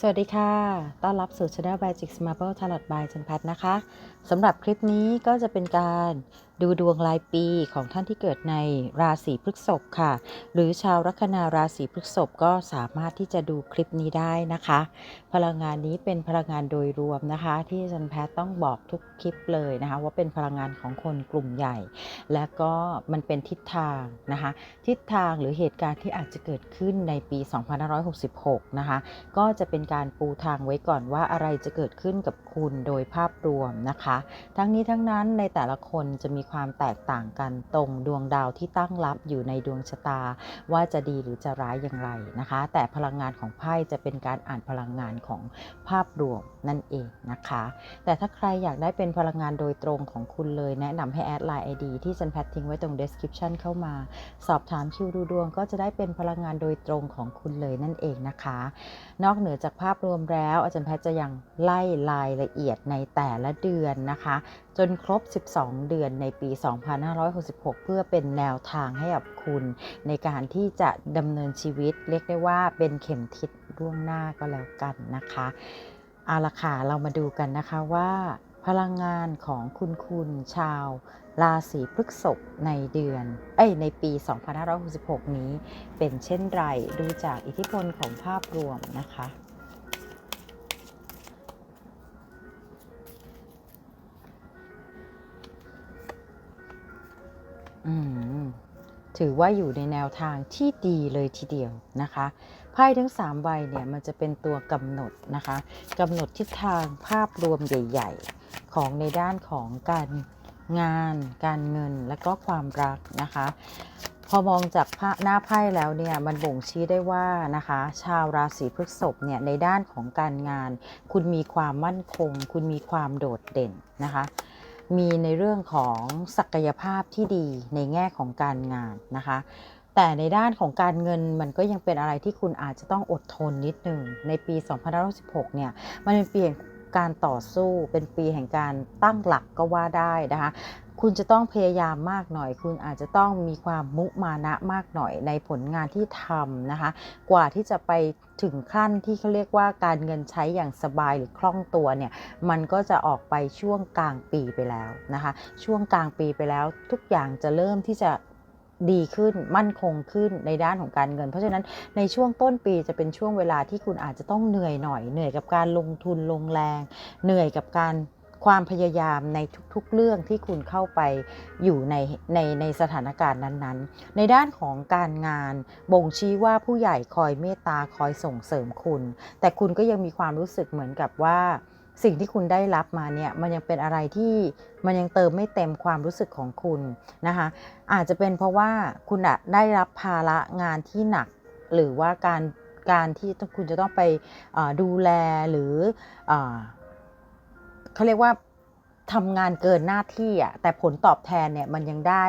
สวัสดีค่ะ ต้อนรับสู่ Channel Magic Marble Tarot by จันพัฒนะคะ สำหรับคลิปนี้ก็จะเป็นการดูดวงรายปีของท่านที่เกิดในราศีพฤษภค่ะ หรือชาวลัคนาราศีพฤษภก็สามารถที่จะดูคลิปนี้ได้นะคะ พลังงานนี้เป็นพลังงานโดยรวมนะคะ ที่จันแพทย์ต้องบอกทุกคลิปเลยนะคะว่าเป็นพลังงานของคนกลุ่มใหญ่ และก็มันเป็นทิศทางนะคะทิศทางหรือเหตุการณ์ที่อาจจะเกิดขึ้นในปี 2566 นะคะก็จะเป็นการปูทางไว้ก่อนว่าอะไรจะเกิดขึ้นกับคุณโดยภาพรวมนะคะ ทั้งนี้ทั้งนั้นในแต่ละคนจะมีความแตกต่างกันตรงดวงดาวที่ตั้งรับอยู่ในดวงชะตา ว่าจะดีหรือจะร้ายอย่างไรนะคะ แต่พลังงานของไพ่จะเป็นการอ่านพลังงานของภาพรวมนั่นเองนะคะ แต่ถ้าใครอยากได้เป็นพลังงานโดยตรงของคุณเลย แนะนำให้แอดไลน์ ID ที่จันแพททิ้งไว้ตรง description เข้ามา สอบถามคิวดูดวง ก็จะได้เป็นพลังงานโดยตรงของคุณเลยนั่นเองนะคะ นอกเหนือจากภาพรวมแล้ว อาจารย์แพทจะยังไล่รายละเอียดในแต่ละเดือนนะคะ จนครบ 12 เดือนในปี 2566 เพื่อเป็นแนวทางให้กับคุณ ในการที่จะดำเนินชีวิตเรียกได้ว่าเป็นเข็มทิศ ล่วงหน้าก็แล้วกันนะคะเอาละค่ะเรามาดูกันนะคะว่า พลังงานของคุณคุณชาว ราศีพฤษภในเดือน เอ้ยในปี 2566 นี้เป็นเช่นไรดูจากอิทธิพลของภาพรวมนะคะอืม ถือว่าอยู่ในแนวทางที่ดีเลยทีเดียวนะคะไพ่ทั้ง3ใบเนี่ยมันจะเป็นตัวกำหนดนะคะกำหนดทิศทางภาพรวมใหญ่ ๆ ของในด้านของการงาน การเงินและก็ความรักนะคะ พอมองจากภาหน้าไพ่แล้วเนี่ยมันบ่งชี้ได้ว่านะคะ ชาวราศีพฤษภเนี่ยในด้านของการงาน คุณมีความมั่นคง คุณมีความโดดเด่นนะคะ มีในเรื่องของศักยภาพที่ดีในแง่ของการงานนะคะ แต่ในด้านของการเงินมันก็ยังเป็นอะไรที่คุณอาจจะต้องอดทนนิดหนึ่งในปี2516เนี่ยมันเป็นปีแห่งการต่อสู้เป็นปีแห่งการตั้งหลักก็ว่าได้นะคะ คุณจะต้องพยายามมากหน่อย คุณอาจจะต้องมีความมุมานะมากหน่อยในผลงานที่ทำนะคะ กว่าที่จะไปถึงขั้นที่เขาเรียกว่าการเงินใช้อย่างสบายหรือคล่องตัวเนี่ย มันก็จะออกไปช่วงกลางปีไปแล้วนะคะ ช่วงกลางปีไปแล้วทุกอย่างจะเริ่มที่จะดีขึ้นมั่นคงขึ้นในด้านของการเงิน เพราะฉะนั้นในช่วงต้นปีจะเป็นช่วงเวลาที่คุณอาจจะต้องเหนื่อยหน่อย เหนื่อยกับการลงทุนลงแรง เหนื่อยกับการ ความพยายามในทุกๆเรื่องที่คุณเข้าไปอยู่ในในในสถานการณ์นั้นๆ ในด้านของการงานบ่งชี้ว่าผู้ใหญ่คอยเมตตาคอยส่งเสริมคุณ แต่คุณก็ยังมีความรู้สึกเหมือนกับว่าสิ่งที่คุณได้รับมาเนี่ยมันยังเป็นอะไรที่มันยังเติมไม่เต็มความรู้สึกของคุณนะคะอาจจะเป็นเพราะว่าคุณอะได้รับภาระงานที่หนัก หรือว่าการการที่คุณจะต้องไปดูแลหรืออ เขาเรียกว่าทำงานเกินหน้าที่อะแต่ผลตอบแทนเนี่ยมันยังได้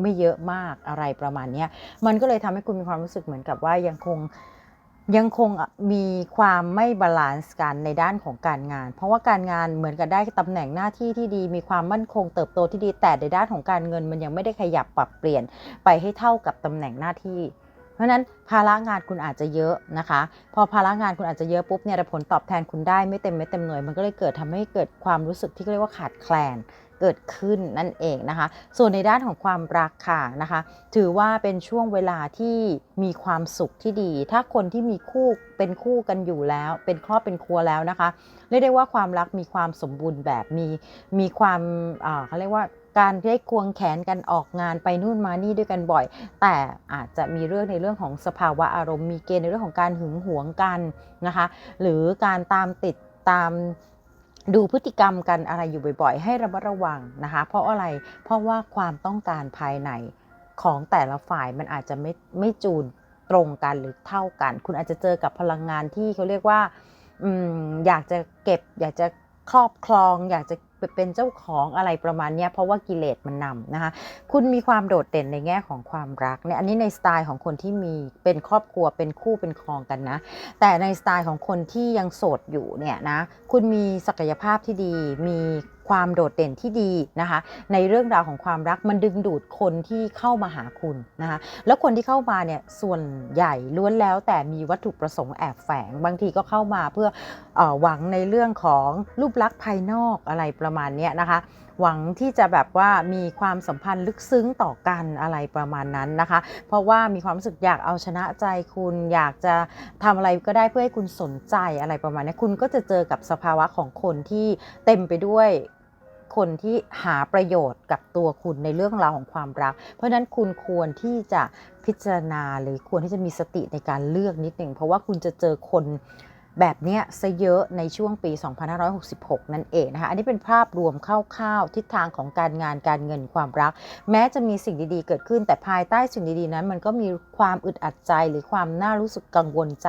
ไม่เยอะมากอะไรประมาณเนี้ยมันก็เลยทำให้คุณมีความรู้สึกเหมือนกับว่ายังคงยังคงมีความไม่บาลานซ์กันในด้านของการงาน เพราะว่าการงานเหมือนกับได้ตำแหน่งหน้าที่ที่ดี มีความมั่นคงเติบโตที่ดี แต่ในด้านของการเงิน มันยังไม่ได้ขยับปรับเปลี่ยนไปให้เท่ากับตำแหน่งหน้าที่ เพราะนั้นภาระงานคุณอาจจะเยอะนะคะ พอภาระงานคุณอาจจะเยอะปุ๊บเนี่ยผลตอบแทนคุณได้ไม่เต็มไม่เต็มหน่วย มันก็เลยเกิดทำให้เกิดความรู้สึกที่เรียกว่าขาดแคลนเกิดขึ้นนั่นเองนะคะ ส่วนในด้านของความรักค่ะนะคะ ถือว่าเป็นช่วงเวลาที่มีความสุขที่ดี ถ้าคนที่มีคู่เป็นคู่กันอยู่แล้ว เป็นครอบเป็นครัวแล้วนะคะ เรียกได้ว่าความรักมีความสมบูรณ์แบบ มีมีความเขาเรียกว่า การได้ควงแขนกันออกงานไปนู่นมานี่ด้วยกันบ่อย แต่อาจจะมีเรื่องในเรื่องของสภาวะอารมณ์มีเกณฑ์ในเรื่องของการหึงหวงกันนะคะ หรือการตามติดตามดูพฤติกรรมกันอะไรอยู่บ่อยๆ ให้ระมัดระวังนะคะ เพราะอะไรเพราะว่าความต้องการภายในของแต่ละฝ่ายมันอาจจะไม่ไม่จูนตรงกันหรือเท่ากัน คุณอาจจะเจอกับพลังงานที่เขาเรียกว่าอืมอยากจะเก็บ อยากจะครอบครอง อยากจะ เป็นเจ้าของอะไรประมาณนี้เพราะว่ากิเลสมันนำนะคะคุณมีความโดดเด่นในแง่ของความรักเนี่ยอันนี้ในสไตล์ของคนที่มีเป็นครอบครัวเป็นคู่เป็นครองกันนะ แต่ในสไตล์ของคนที่ยังโสดอยู่เนี่ยนะคุณมีศักยภาพที่ดีมี ความโดดเด่นที่ดีนะคะ ในเรื่องราวของความรักมันดึงดูดคนที่เข้ามาหาคุณนะคะ แล้วคนที่เข้ามาเนี่ยส่วนใหญ่ล้วนแล้วแต่มีวัตถุประสงค์แอบแฝง บางทีก็เข้ามาเพื่อออหวังในเรื่องของรูปลักษณ์ภายนอกอะไรประมาณนี้นะคะหวังที่จะแบบว่ามีความสัมพันธ์ลึกซึ้งต่อกันอะไรประมาณนั้นนะคะ เพราะว่ามีความรู้สึกอยากเอาชนะใจคุณอยากจะทำอะไรก็ได้เพื่อให้คุณสนใจอะไรประมาณนี้คุณก็จะเจอกับสภาวะของคนที่เต็มไปด้วย คนที่หาประโยชน์กับตัวคุณในเรื่องราวของความรัก เพราะฉะนั้นคุณควรที่จะพิจารณาหรือควรที่จะมีสติในการเลือกนิดหนึ่งเพราะว่าคุณจะเจอคน แบบนี้ซะเยอะในช่วงปี 2566 นั่นเองนะคะ อันนี้เป็นภาพรวมคร่าวๆทิศทางของการงานการเงินความรัก แม้จะมีสิ่งดีๆ เกิดขึ้น แต่ภายใต้สิ่งดีๆนั้น มันก็มีความอึดอัดใจหรือความน่ารู้สึกกังวลใจ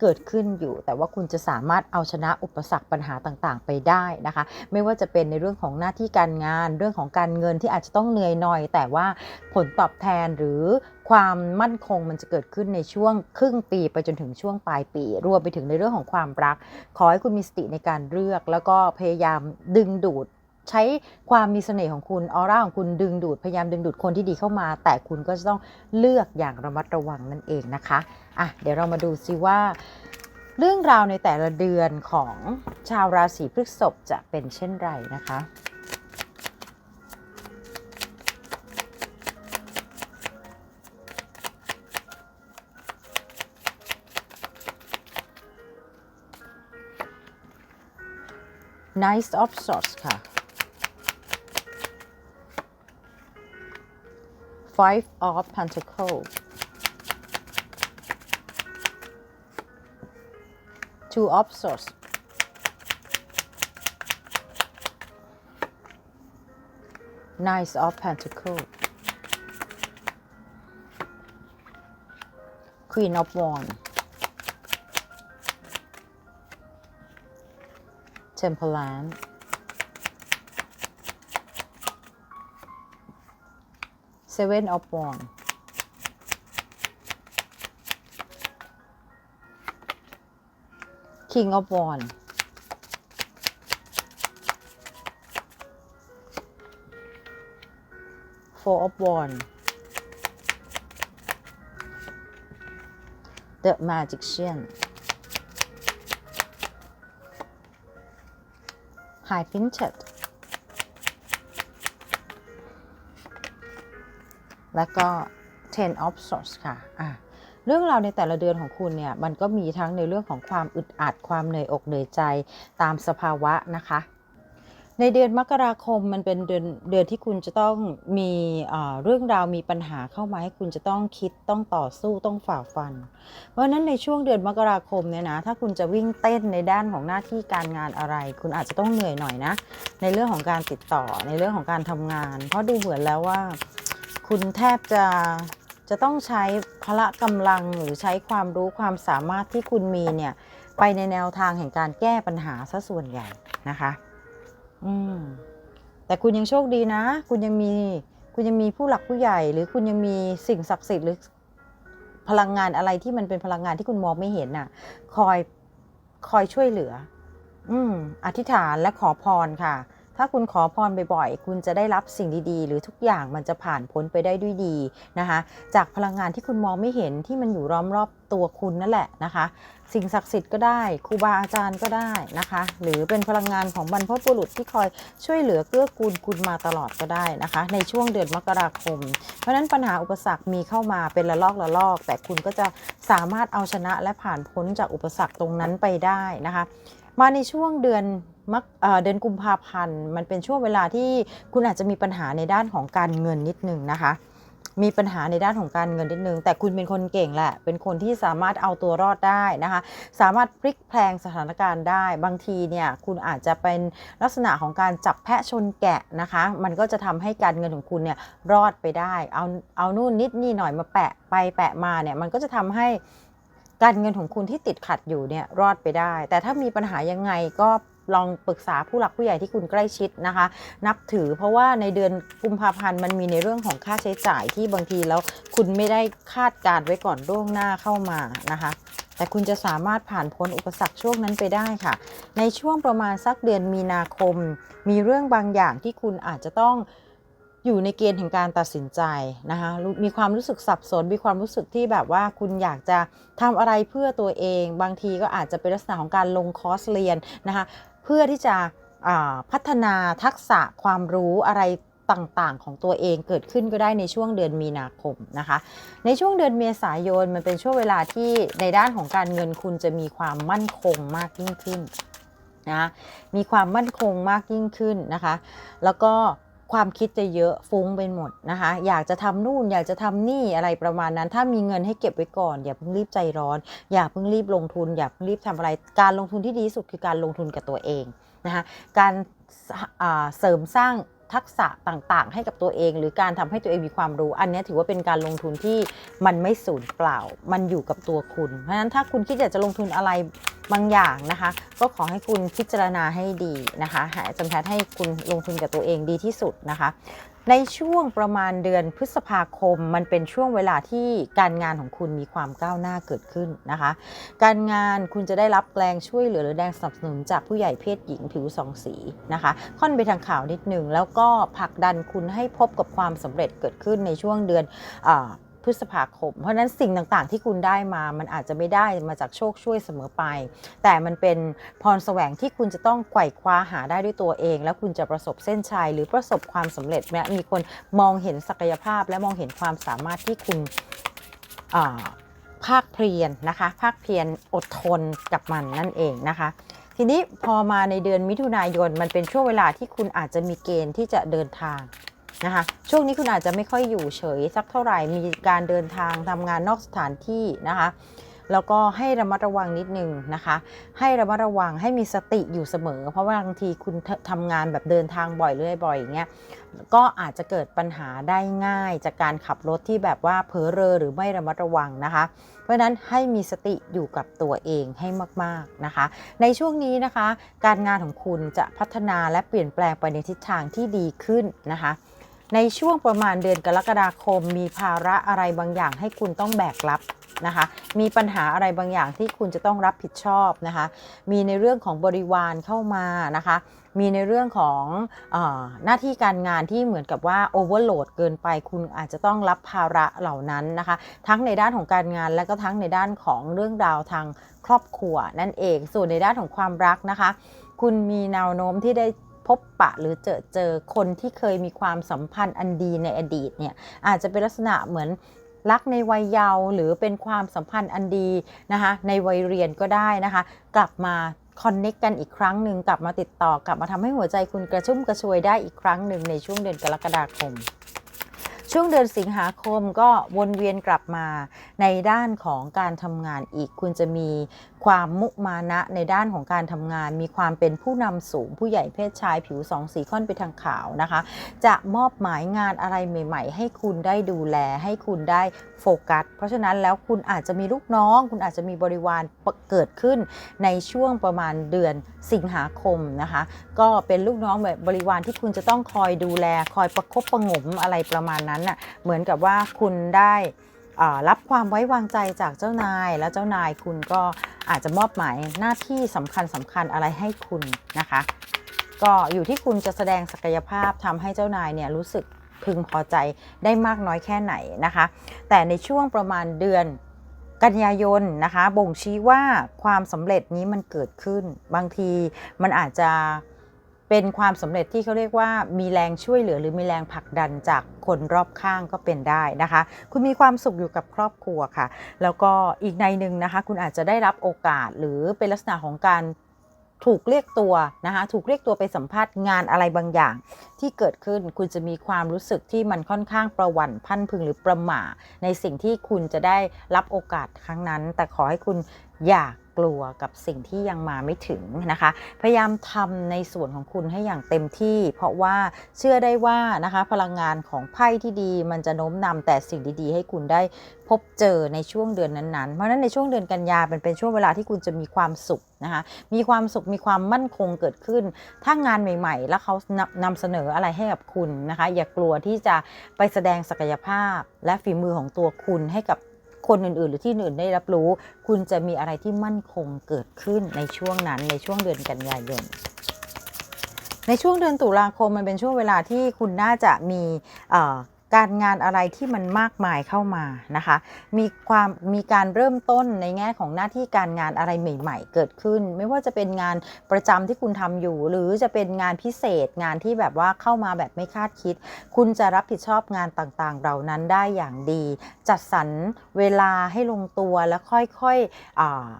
เกิดขึ้นอยู่ แต่ว่าคุณจะสามารถเอาชนะอุปสรรคปัญหาต่างๆ ไปได้นะคะ ไม่ว่าจะเป็นในเรื่องของหน้าที่การงาน เรื่องของการเงินที่อาจจะต้องเหนื่อยหน่อย แต่ว่าผลตอบแทนหรือ ความมั่นคงมันจะเกิดขึ้นในช่วงครึ่งปีไปจนถึงช่วงปลายปี รวมไปถึงในเรื่องของความรัก ขอให้คุณมีสติในการเลือก แล้วก็พยายามดึงดูดใช้ความมีเสน่ห์ของคุณออร่าของคุณดึงดูดพยายามดึงดูดคนที่ดีเข้ามา แต่คุณก็จะต้องเลือกอย่างระมัดระวังนั่นเองนะคะอะเดี๋ยวเรามาดูซิว่า เรื่องราวในแต่ละเดือนของชาวราศีพฤษภจะเป็นเช่นไรนะคะ Nice of Swords ค่ะ Five of Pentacles Two of Swords Nine of Pentacles Queen of Wands Temperance Seven of Wands King of Wands Four of Wands The Magician High Pinted และก็ Ten of Swords ค่ะอะ เรื่องราวในแต่ละเดือนของคุณเนี่ย มันก็มีทั้งในเรื่องของความอึดอัด ความเหนื่อยอกเหนื่อยใจตามสภาวะนะคะ ในเดือนมกราคมมันเป็นเดือนเดือนที่คุณจะต้องมีเอ่อเรื่องราวมีปัญหาเข้ามาให้คุณจะต้องคิดต้องต่อสู้ต้องฝ่าฟัน เพราะฉะนั้นในช่วงเดือนมกราคมเนี่ยนะถ้าคุณจะวิ่งเต้นในด้านของหน้าที่การงานอะไร คุณอาจจะต้องเหนื่อยหน่อยนะ ในเรื่องของการติดต่อในเรื่องของการทำงาน เพราะดูเหมือนแล้วว่า คุณแทบจะจะต้องใช้พละกำลังหรือใช้ความรู้ความสามารถที่คุณมีเนี่ยไปในแนวทางแห่งการแก้ปัญหาซะส่วนใหญ่นะคะ อืมแต่คุณยังโชคดีนะ คุณยังมีคุณยังมีผู้หลักผู้ใหญ่ หรือคุณยังมีสิ่งศักดิ์สิทธิ์หรือพลังงานอะไรที่มันเป็นพลังงานที่คุณมองไม่เห็นน่ะ คอยคอยช่วยเหลือ อืมอธิษฐานและขอพรค่ะ ถ้าคุณขอพรบ่อยๆ คุณจะได้รับสิ่งดีๆ หรือทุกอย่างมันจะผ่านพ้นไปได้ด้วยดีนะคะ จากพลังงานที่คุณมองไม่เห็นที่มันอยู่ล้อมรอบตัวคุณนั่นแหละนะคะ สิ่งศักดิ์สิทธิ์ก็ได้ครูบาอาจารย์ก็ได้นะคะ หรือเป็นพลังงานของบรรพบุรุษที่คอยช่วยเหลือเกื้อกูลคุณมาตลอดก็ได้นะคะ ในช่วงเดือนมกราคม เพราะฉะนั้นปัญหาอุปสรรคมีเข้ามาเป็นระลอกระลอก แต่คุณก็จะสามารถเอาชนะและผ่านพ้นจากอุปสรรคตรงนั้นไปได้นะคะ มาในช่วงเดือน มักเดือนกุมภาพันธ์มันเป็นช่วงเวลาที่คุณอาจจะมีปัญหาในด้านของการเงินนิดนึงนะคะ มีปัญหาในด้านของการเงินนิดนึง แต่คุณเป็นคนเก่งแหละ เป็นคนที่สามารถเอาตัวรอดได้นะคะ สามารถพลิกแพลงสถานการณ์ได้ บางทีเนี่ยคุณอาจจะเป็นลักษณะของการจับแพะชนแกะนะคะ มันก็จะทำให้การเงินของคุณเนี่ยรอดไปได้ เอาเอานู่นนิดนี่หน่อยมาแปะไปแปะมาเนี่ยมันก็จะทำให้การเงินของคุณที่ติดขัดอยู่เนี่ยรอดไปได้ แต่ถ้ามีปัญหายังไงก็ ลองปรึกษาผู้หลักผู้ใหญ่ที่คุณใกล้ชิดนะคะ นับถือเพราะว่าในเดือนกุมภาพันธ์มันมีในเรื่องของค่าใช้จ่ายที่บางทีแล้วคุณไม่ได้คาดการไว้ก่อนล่วงหน้าเข้ามานะคะแต่คุณจะสามารถผ่านพ้นอุปสรรคช่วงนั้นไปได้ค่ะ ในช่วงประมาณสักเดือนมีนาคม มีเรื่องบางอย่างที่คุณอาจจะต้องอยู่ในเกณฑ์แห่งการตัดสินใจนะคะมีความรู้สึกสับสน มีความรู้สึกที่แบบว่าคุณอยากจะทำอะไรเพื่อตัวเอง บางทีก็อาจจะเป็นลักษณะของการลงคอร์สเรียนนะคะ เพื่อที่จะพัฒนาทักษะความรู้อะไรต่างๆ ของตัวเองเกิดขึ้นก็ได้ในช่วงเดือนมีนาคมนะคะ ในช่วงเดือนเมษายนมันเป็นช่วงเวลาที่ในด้านของการเงินคุณจะมีความมั่นคงมากยิ่งขึ้นนะมีความมั่นคงมากยิ่งขึ้นนะคะ แล้วก็ ความคิดจะเยอะฟุ้งไปหมดนะคะ อยากจะทำนู่นอยากจะทำนี่อะไรประมาณนั้น ถ้ามีเงินให้เก็บไว้ก่อนอย่าเพิ่งรีบใจร้อน อย่าเพิ่งรีบลงทุน อย่าเพิ่งรีบทำอะไร การลงทุนที่ดีที่สุดคือการลงทุนกับตัวเองนะคะการอ่าเสริมสร้าง ทักษะต่างๆ ให้กับตัวเอง หรือการทำให้ตัวเองมีความรู้ อันนี้ถือว่าเป็นการลงทุนที่มันไม่สูญเปล่า มันอยู่กับตัวคุณ เพราะฉะนั้นถ้าคุณคิดอยากจะลงทุนอะไรบางอย่างนะคะ ก็ขอให้คุณพิจารณาให้ดีนะคะหาจำแพทย์ให้คุณลงทุนกับตัวเองดีที่สุดนะคะ ในช่วงประมาณเดือนพฤษภาคม มันเป็นช่วงเวลาที่การงานของคุณมีความก้าวหน้าเกิดขึ้นนะคะ การงานคุณจะได้รับแรงช่วยเหลือหรือแรงสนับสนุนจากผู้ใหญ่เพศหญิงผิวสองสีนะคะ ค่อนไปทางข่าวนิดหนึ่งแล้วก็ผลักดันคุณให้พบกับความสำเร็จเกิดขึ้นในช่วงเดือนอ พฤษภาคม เพราะนั้นสิ่งต่างๆ ที่คุณได้มา มันอาจจะไม่ได้มาจากโชคช่วยเสมอไป แต่มันเป็นพรแสวงที่คุณจะต้องไกว่คว้าหาได้ด้วยตัวเอง แล้วคุณจะประสบเส้นชัยหรือประสบความสำเร็จแม้มีคนมองเห็นศักยภาพ และมองเห็นความสามารถที่คุณภาคเพียรนะคะภาคเพียรอดทนกับมันนั่นเองนะคะทีนี้พอมาในเดือนมิถุนายนมันเป็นช่วงเวลาที่คุณอาจจะมีเกณฑ์ที่จะเดินทาง นะคะ ช่วงนี้คุณอาจจะไม่ค่อยอยู่เฉยสักเท่าไหร่ มีการเดินทางทำงานนอกสถานที่นะคะแล้วก็ให้ระมัดระวังนิดนึงนะคะ ให้ระมัดระวังให้มีสติอยู่เสมอ เพราะว่าบางทีคุณททำงานแบบเดินทางบ่อยเรื่อยบ่อยอย่างเงี้ยก็อาจจะเกิดปัญหาได้ง่ายจากการขับรถที่แบบว่าเผลอเรอหรือไม่ระมัดระวังนะคะ เพราะฉะนั้นให้มีสติอยู่กับตัวเองให้มากๆนะคะ ในช่วงนี้นะคะ การงานของคุณจะพัฒนาและเปลี่ยนแปลงไปในทิศทางที่ดีขึ้นนะคะ ในช่วงประมาณเดือนกรกฎาคม มีภาระอะไรบางอย่างให้คุณต้องแบกรับนะคะ มีปัญหาอะไรบางอย่างที่คุณจะต้องรับผิดชอบนะคะ มีในเรื่องของบริวารเข้ามานะคะ มีในเรื่องของอหน้าที่การงานที่เหมือนกับว่าโอเวอร์โหลดเกินไป คุณอาจจะต้องรับภาระเหล่านั้นนะคะ ทั้งในด้านของการงานและก็ทั้งในด้านของเรื่องราวทางครอบครัวนั่นเอง ส่วนในด้านของความรักนะคะ คุณมีแนวโน้มที่ได้ พบปะหรือเจอเจอคนที่เคยมีความสัมพันธ์อันดีในอดีตเนี่ยอาจจะเป็นลักษณะเหมือนรักในวัยเยาว์หรือเป็นความสัมพันธ์อันดีนะคะในวัยเรียนก็ได้นะคะ กลับมาคอนเน็กกันอีกครั้งหนึ่งกลับมาติดต่อกลับมาทำให้หัวใจคุณกระชุ่มกระชวยได้อีกครั้งหนึ่งในช่วงเดือนกรกฎาคม ช่วงเดือนสิงหาคมก็วนเวียนกลับมาในด้านของการทำงานอีก คุณจะมีความมุมานะในด้านของการทำงาน มีความเป็นผู้นำสูง ผู้ใหญ่เพศชายผิวสองสีค่อนไปทางขาวนะคะ จะมอบหมายงานอะไรใหม่ ๆ ให้คุณได้ดูแล ให้คุณได้โฟกัส เพราะฉะนั้นแล้วคุณอาจจะมีลูกน้อง คุณอาจจะมีบริวารเกิดขึ้นในช่วงประมาณเดือนสิงหาคมนะคะ ก็เป็นลูกน้องแบบบริวารที่คุณจะต้องคอยดูแล คอยประคบประงมอะไรประมาณนั้นน่ะเหมือนกับว่าคุณได้รับความไว้วางใจจากเจ้านาย แล้วเจ้านายคุณก็อาจจะมอบหมายหน้าที่สำคัญสำคัญอะไรให้คุณนะคะ ก็อยู่ที่คุณจะแสดงศักยภาพทำให้เจ้านายเนี่ยรู้สึกพึงพอใจได้มากน้อยแค่ไหนนะคะ แต่ในช่วงประมาณเดือนกันยายนนะคะ บ่งชี้ว่าความสำเร็จนี้มันเกิดขึ้น บางทีมันอาจจะ เป็นความสำเร็จที่เขาเรียกว่ามีแรงช่วยเหลือ หรือมีแรงผลักดันจากคนรอบข้างก็เป็นได้นะคะ คุณมีความสุขอยู่กับครอบครัวค่ะ แล้วก็อีกในหนึ่งนะคะ คุณอาจจะได้รับโอกาสหรือเป็นลักษณะของการถูกเรียกตัวนะคะถูกเรียกตัวไปสัมภาษณ์งานอะไรบางอย่าง ที่เกิดขึ้นคุณจะมีความรู้สึกที่มันค่อนข้างประวั่นพรันพึงหรือประหม่าในสิ่งที่คุณจะได้รับโอกาสครั้งนั้น แต่ขอให้คุณอย่า กลัวกับสิ่งที่ยังมาไม่ถึงนะคะ พยายามทำในส่วนของคุณให้อย่างเต็มที่ เพราะว่าเชื่อได้ว่านะคะพลังงานของไพ่ที่ดีมันจะโน้มนำแต่สิ่งดีๆ ให้คุณได้พบเจอในช่วงเดือนนั้นๆ เพราะฉะนั้นในช่วงเดือนกันยาเป็นเป็นช่วงเวลาที่คุณจะมีความสุขนะคะมีความสุขมีความมั่นคงเกิดขึ้น ถ้างานใหม่ๆ แล้วเขานำเสนออะไรให้กับคุณนะคะ อย่ากลัวที่จะไปแสดงศักยภาพและฝีมือของตัวคุณให้กับ คนอื่นๆ หรือที่อื่นได้รับรู้ คุณจะมีอะไรที่มั่นคงเกิดขึ้นในช่วงนั้นในช่วงเดือนกันยายนในช่วงเดือนตุลาคมมันเป็นช่วงเวลาที่คุณน่าจะมีเอ่อ การงานอะไรที่มันมากมายเข้ามานะคะ มีความมีการเริ่มต้นในแง่ของหน้าที่การงานอะไรใหม่ ๆ เกิดขึ้น ไม่ว่าจะเป็นงานประจำที่คุณทำอยู่ หรือจะเป็นงานพิเศษงานที่แบบว่าเข้ามาแบบไม่คาดคิด คุณจะรับผิดชอบงานต่างๆ เหล่านั้นได้อย่างดี จัดสรรเวลาให้ลงตัวแล้วค่อยๆอ่า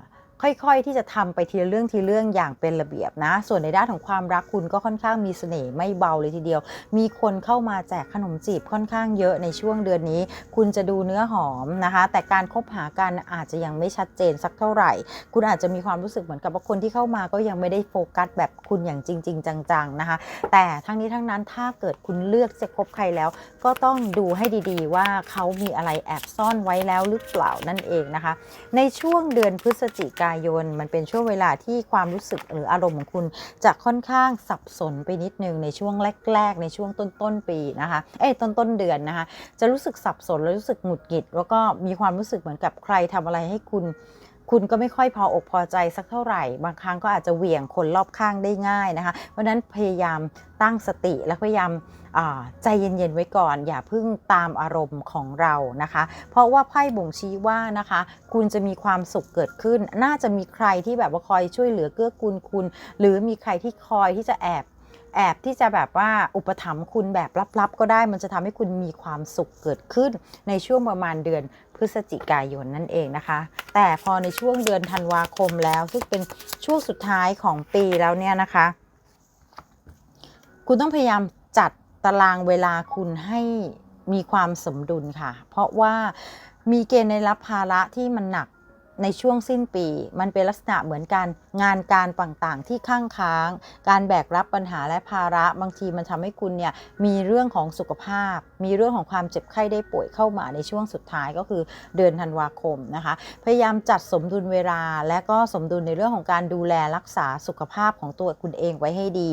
ค่อยๆ ที่จะทำไปทีละเรื่องทีละเรื่องอย่างเป็นระเบียบนะ ส่วนในด้านของความรักคุณก็ค่อนข้างมีเสน่ห์ไม่เบาเลยทีเดียว มีคนเข้ามาแจกขนมจีบค่อนข้างเยอะในช่วงเดือนนี้ คุณจะดูเนื้อหอมนะคะ แต่การคบหากันอาจจะยังไม่ชัดเจนสักเท่าไหร่ คุณอาจจะมีความรู้สึกเหมือนกับว่าคนที่เข้ามาก็ยังไม่ได้โฟกัสแบบคุณอย่างจริง ๆ จังๆนะคะ แต่ทั้งนี้ทั้งนั้นถ้าเกิดคุณเลือกจะคบใครแล้ว ก็ต้องดูให้ดีๆ ว่าเขามีอะไรแอบซ่อนไว้แล้วหรือเปล่านั่นเองนะคะ ในช่วงเดือนพฤศจิกายน มันเป็นช่วงเวลาที่ความรู้สึกหรืออารมณ์ของคุณจะค่อนข้างสับสนไปนิดนึงในช่วงแรก ๆ ในช่วงต้นต้นๆปีนะคะเอ้ต้นต้นๆเดือนนะคะ จะรู้สึกสับสนและรู้สึกหงุดหงิด แล้วก็มีความรู้สึกเหมือนกับใครทำอะไรให้คุณ คุณก็ไม่ค่อยพออกพอใจสักเท่าไหร่ บางครั้งก็อาจจะเหวี่ยงคนรอบข้างได้ง่ายนะคะ เพราะฉะนั้นพยายามตั้งสติและพยายามใจเย็นๆไว้ก่อน อย่าเพึ่งตามอารมณ์ของเรานะคะ เพราะว่าไพ่บ่งชี้ว่านะคะ คุณจะมีความสุขเกิดขึ้น น่าจะมีใครที่แบบว่าคอยช่วยเหลือเกื้อกูลคุณ หรือมีใครที่คอยที่จะแอบ แอบที่จะแบบว่าอุปถัมภ์คุณแบบลับๆ ก็ได้ มันจะทำให้คุณมีความสุขเกิดขึ้นในช่วงประมาณเดือนพฤศจิกายนนั่นเองนะคะ แต่พอในช่วงเดือนธันวาคมแล้ว ซึ่งเป็นช่วงสุดท้ายของปีแล้วเนี่ยนะคะ คุณต้องพยายามจัดตารางเวลาคุณให้มีความสมดุลค่ะ เพราะว่ามีเกณฑ์ในรับภาระที่มันหนัก ในช่วงสิ้นปี มันเป็นลักษณะเหมือนกันงานการต่างๆ ที่ข้างค้าง การแบกรับปัญหาและภาระบางทีมันทำให้คุณเนี่ยมีเรื่องของสุขภาพ มีเรื่องของความเจ็บไข้ได้ป่วยเข้ามาในช่วงสุดท้ายก็คือเดือนธันวาคมนะคะ พยายามจัดสมดุลเวลา และก็สมดุลในเรื่องของการดูแลรักษาสุขภาพของตัวคุณเองไว้ให้ดี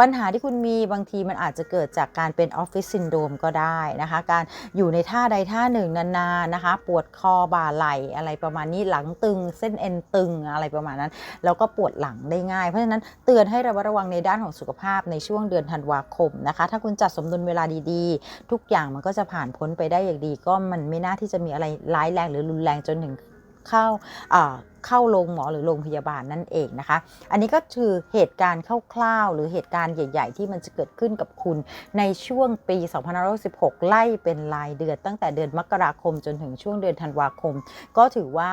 ปัญหาที่คุณมีบางทีมันอาจจะเกิดจากการเป็นออฟฟิศซินโดรมก็ได้นะคะ การอยู่ในท่าใดท่าหนึ่งนานๆนะคะ ปวดคอบ่าไหล่อะไรประมาณนี้หลังตึง เส้นเอ็นตึงอะไรประมาณนั้น แล้วก็ปวดหลังได้ง่าย เพราะฉะนั้นเตือนให้ระมัดระวังในด้านของสุขภาพในช่วงเดือนธันวาคมนะคะ ถ้าคุณจัดสมดุลเวลาดีๆ ทุกอย่างมันก็จะผ่านพ้นไปได้อย่างดี ก็มันไม่น่าที่จะมีอะไรร้ายแรงหรือรุนแรงจนถึงเข้าอ่า เข้าโรงหมอหรือโรงพยาบาลนั่นเองนะคะ อันนี้ก็คือเหตุการณ์คร่าวๆ หรือเหตุการณ์ใหญ่ ๆ ที่มันจะเกิดขึ้นกับคุณในช่วงปี 2516 ไล่เป็นรายเดือน ตั้งแต่เดือนมกราคมจนถึงช่วงเดือนธันวาคม ก็ถือว่า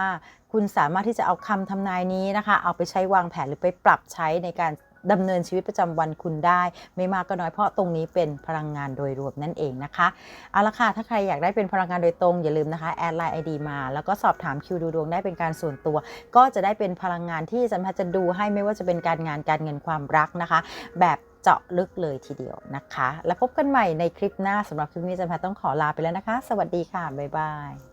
คุณสามารถที่จะเอาคำทำนายนี้นะคะ เอาไปใช้วางแผนหรือไปปรับใช้ในการ ดำเนินชีวิตประจำวันคุณได้ ไม่มากก็น้อยเพราะตรงนี้เป็นพลังงานโดยรวมนั่นเองนะคะเอาละค่ะถ้าใครอยากได้เป็นพลังงานโดยตรงอย่าลืมนะคะแอดไลน์ไอดีมา แล้วก็สอบถามคิวดูดวงได้เป็นการส่วนตัว ก็จะได้เป็นพลังงานที่สัมพันธ์จะดูให้ไม่ว่าจะเป็นการงานการเงินความรักนะคะ แบบเจาะลึกเลยทีเดียวนะคะ แล้วพบกันใหม่ในคลิปหน้าสำหรับคลิปนี้จันพัต้องขอลาไปแล้วนะคะ สวัสดีค่ะ บ๊ายบาย